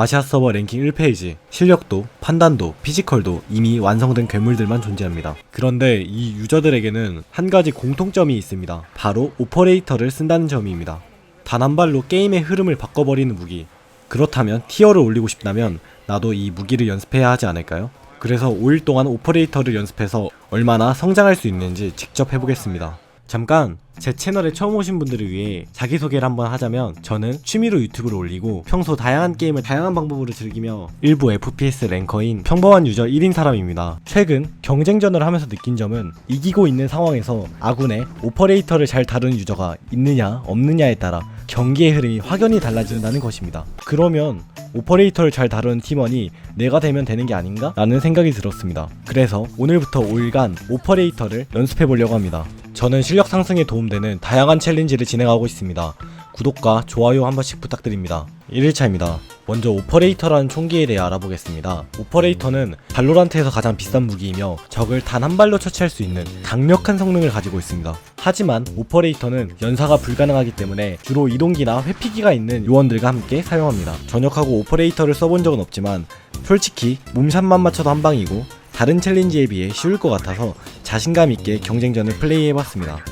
아시아 서버 랭킹 1페이지 실력도 판단도 피지컬도 이미 완성된 괴물들만 존재합니다. 그런데 이 유저들에게는 한 가지 공통점이 있습니다. 바로 오퍼레이터를 쓴다는 점입니다. 단 한 발로 게임의 흐름을 바꿔버리는 무기. 그렇다면 티어를 올리고 싶다면 나도 이 무기를 연습해야 하지 않을까요? 그래서 5일 동안 오퍼레이터를 연습해서 얼마나 성장할 수 있는지 직접 해보겠습니다. 잠깐 제 채널에 처음 오신 분들을 위해 자기소개를 한번 하자면 저는 취미로 유튜브를 올리고 평소 다양한 게임을 다양한 방법으로 즐기며 일부 FPS 랭커인 평범한 유저 1인 사람입니다. 최근 경쟁전을 하면서 느낀 점은 이기고 있는 상황에서 아군의 오퍼레이터를 잘 다루는 유저가 있느냐 없느냐에 따라 경기의 흐름이 확연히 달라진다는 것입니다. 그러면 오퍼레이터를 잘 다루는 팀원이 내가 되면 되는 게 아닌가? 라는 생각이 들었습니다. 그래서 오늘부터 5일간 오퍼레이터를 연습해 보려고 합니다. 저는 실력 상승에 도움되는 다양한 챌린지를 진행하고 있습니다. 구독과 좋아요 한 번씩 부탁드립니다. 1일차입니다. 먼저 오퍼레이터라는 총기에 대해 알아보겠습니다. 오퍼레이터는 발로란트에서 가장 비싼 무기이며 적을 단 한 발로 처치할 수 있는 강력한 성능을 가지고 있습니다. 하지만 오퍼레이터는 연사가 불가능하기 때문에 주로 이동기나 회피기가 있는 요원들과 함께 사용합니다. 전역하고 오퍼레이터를 써본 적은 없지만 솔직히 몸샷만 맞춰도 한 방이고 다른 챌린지에 비해 쉬울 것 같아서 자신감 있게 경쟁전을 플레이해봤습니다.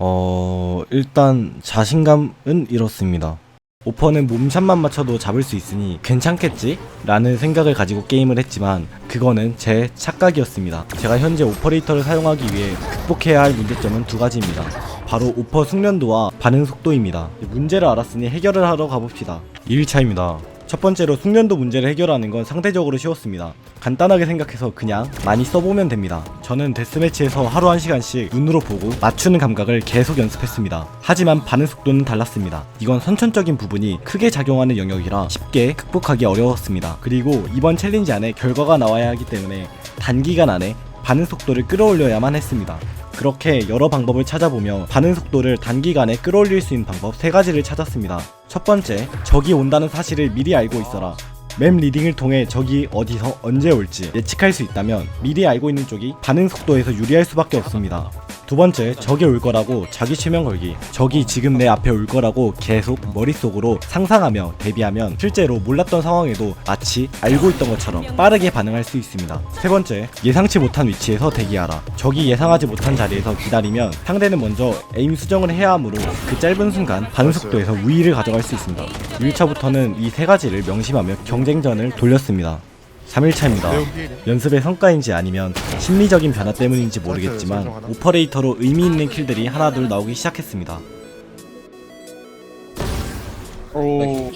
어, 일단 자신감은 이렇습니다. 오퍼는 몸샷만 맞춰도 잡을 수 있으니 괜찮겠지? 라는 생각을 가지고 게임을 했지만 그거는 제 착각이었습니다. 제가 현재 오퍼레이터를 사용하기 위해 극복해야 할 문제점은 두 가지입니다. 바로 오퍼 숙련도와 반응 속도입니다. 문제를 알았으니 해결을 하러 가봅시다. 2일차입니다. 첫 번째로 숙련도 문제를 해결하는 건 상대적으로 쉬웠습니다. 간단하게 생각해서 그냥 많이 써보면 됩니다. 저는 데스매치에서 하루 한 시간씩 눈으로 보고 맞추는 감각을 계속 연습했습니다. 하지만 반응 속도는 달랐습니다. 이건 선천적인 부분이 크게 작용하는 영역이라 쉽게 극복하기 어려웠습니다. 그리고 이번 챌린지 안에 결과가 나와야 하기 때문에 단기간 안에 반응 속도를 끌어올려야만 했습니다. 그렇게 여러 방법을 찾아보며 반응 속도를 단기간에 끌어올릴 수 있는 방법 세 가지를 찾았습니다. 첫 번째, 적이 온다는 사실을 미리 알고 있어라. 맵 리딩을 통해 적이 어디서 언제 올지 예측할 수 있다면 미리 알고 있는 쪽이 반응 속도에서 유리할 수밖에 없습니다. 두 번째, 적이 올 거라고 자기 최면 걸기. 적이 지금 내 앞에 올 거라고 계속 머릿속으로 상상하며 대비하면 실제로 몰랐던 상황에도 마치 알고 있던 것처럼 빠르게 반응할 수 있습니다. 세 번째, 예상치 못한 위치에서 대기하라. 적이 예상하지 못한 자리에서 기다리면 상대는 먼저 에임 수정을 해야 하므로 그 짧은 순간 반응 속도에서 우위를 가져갈 수 있습니다. 1차부터는 이 세 가지를 명심하며 경쟁전을 돌렸습니다. 3일차입니다. 연습의 성과인지 아니면 심리적인 변화 때문인지 모르겠지만 오퍼레이터로 의미 있는 킬들이 하나둘 나오기 시작했습니다. 오.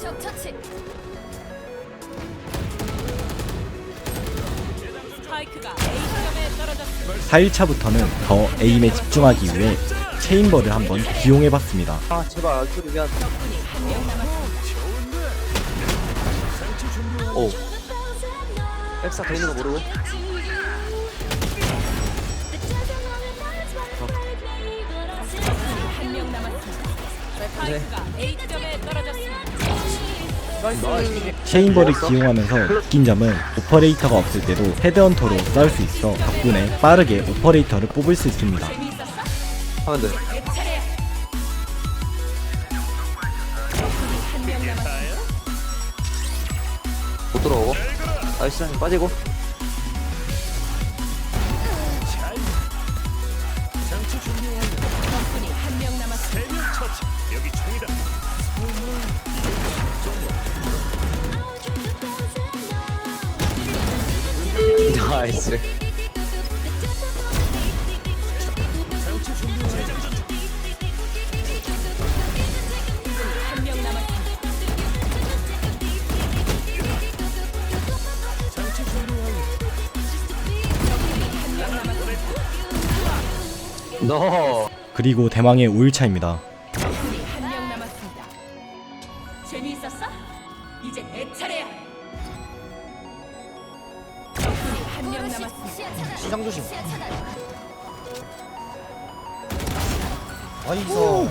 적 처치. 스파이크가 A점에 떨어졌습니다. 4일차부터는 더 에임에 집중하기 위해 체인버를 한번 기용해봤습니다. 아 제발 알투리 미안. 오. 더 있는 거 모르고. 떨어졌습니다. 체인버를 기용하면서 느낀 점은 오퍼레이터가 없을 때도 헤드헌터로 싸울 수 있어 덕분에 빠르게 오퍼레이터를 뽑을 수 있습니다. 하면 돼. 못 들어오고. 나이스 빠지고. 나이스. 너. 그리고 대망의 5일차입니다. 적군이 한명 남았습니다. 재미있었어? 이제 내 차례야. 적군이 한 명 남았습니다. 시장 조심. 나이스.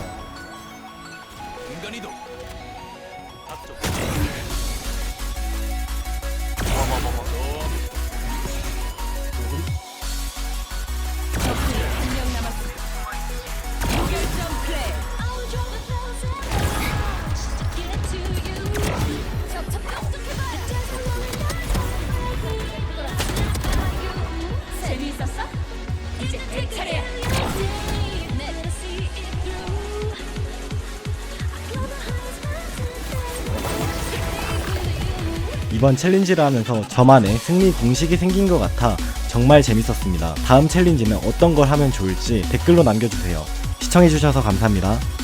이번 챌린지를 하면서 저만의 승리 공식이 생긴 것 같아 정말 재밌었습니다. 다음 챌린지는 어떤 걸 하면 좋을지 댓글로 남겨주세요. 시청해주셔서 감사합니다.